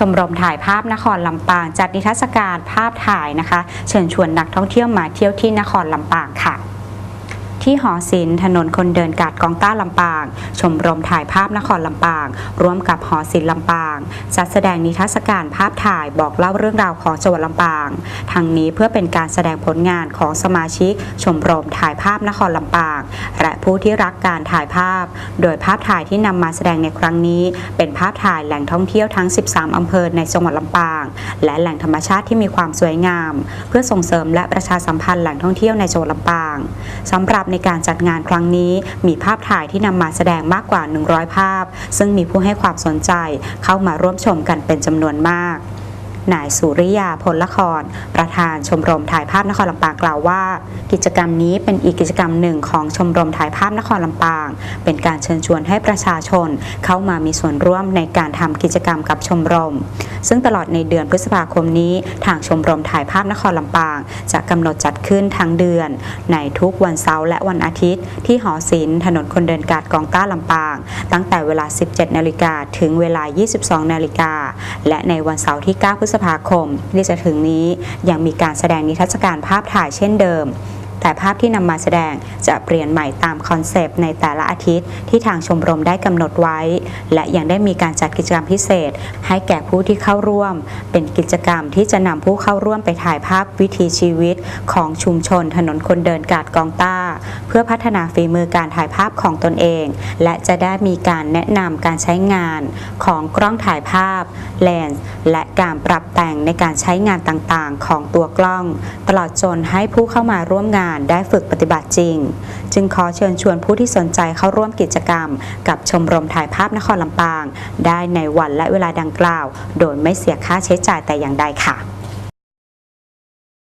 ชมรมถ่ายภาพนครลำปาง จัดนิทรรศการภาพถ่ายนะคะ เชิญชวนนักท่องเที่ยวมาเที่ยวที่นครลำปางค่ะ ที่หอศิลป์ถนนคนเดินกาดกองต้าลำปาง ชมรมถ่ายภาพนครลำปาง ร่วมกับหอศิลป์ลำปาง จัดแสดงนิทรรศการภาพถ่ายบอกเล่าเรื่องราวของจังหวัดลำปางทางนี้เพื่อเป็นการแสดงผลงานของสมาชิก ชมรมถ่ายภาพนครลำปาง และผู้ที่รักการถ่ายภาพ โดยภาพถ่ายที่นำมาแสดงในครั้งนี้ เป็นภาพถ่ายแหล่งท่องเที่ยวทั้ง 13 อำเภอในจังหวัดลำปาง และแหล่งธรรมชาติที่มีความสวยงาม เพื่อส่งเสริมและประชาสัมพันธ์แหล่งท่องเที่ยวในจังหวัดลำปางสำหรับในการจัดงานครั้งนี้มีภาพถ่ายที่นำมาแสดงมากกว่า 100 ภาพ ซึ่งมีผู้ให้ความสนใจเข้ามาร่วมชมกันเป็นจำนวนมาก นายสุริยาพลละคร ประธานชมรมถ่ายภาพนครลำปางกล่าวว่า กิจกรรมนี้เป็นอีกกิจกรรมหนึ่งของชมรมถ่ายภาพนครลำปาง เป็นการเชิญชวนให้ประชาชนเข้ามามีส่วนร่วมในการทำกิจกรรมกับชมรม ซึ่งตลอดในเดือนพฤษภาคมนี้ ทางชมรมถ่ายภาพนครลำปาง จะกำหนดจัดขึ้นทั้งเดือน ในทุกวันเสาร์และวันอาทิตย์ ที่หอศิลป์ถนนคนเดินกาดกองต้าลำปาง ตั้งแต่เวลา 17 นาฬิกาถึงเวลา 22 นาฬิกาและในวันเสาร์ที่ 9 พฤษภาคมที่จะถึงนี้ยังมีการแสดงนิทรรศการภาพถ่ายเช่นเดิม แต่ภาพที่นำมาแสดงจะเปลี่ยนใหม่ตามคอนเซปต์ในแต่ละอาทิตย์ที่ทางชมรมได้กำหนดไว้ และยังได้มีการจัดกิจกรรมพิเศษ ให้แก่ผู้ที่เข้าร่วม เป็นกิจกรรมที่จะนำผู้เข้าร่วมไปถ่ายภาพวิถีชีวิต ของชุมชนถนนคนเดินกาดกองต้า เพื่อพัฒนาฝีมือการถ่ายภาพของตนเอง และจะได้มีการแนะนำการใช้งานของกล้องถ่ายภาพเลนส์และการปรับแต่งในการใช้งานต่างๆ ของตัวกล้อง ตลอดจนให้ผู้เข้ามาร่วมงานานได้ฝึกปฏิบัติจริง จึงขอเชิญชวนผู้ที่สนใจเข้าร่วมกิจกรรม กับชมรมถ่ายภาพนครลำปาง ได้ในวันและเวลาดังกล่าว โดยไม่เสียค่าใช้จ่ายแต่อย่างใดค่ะ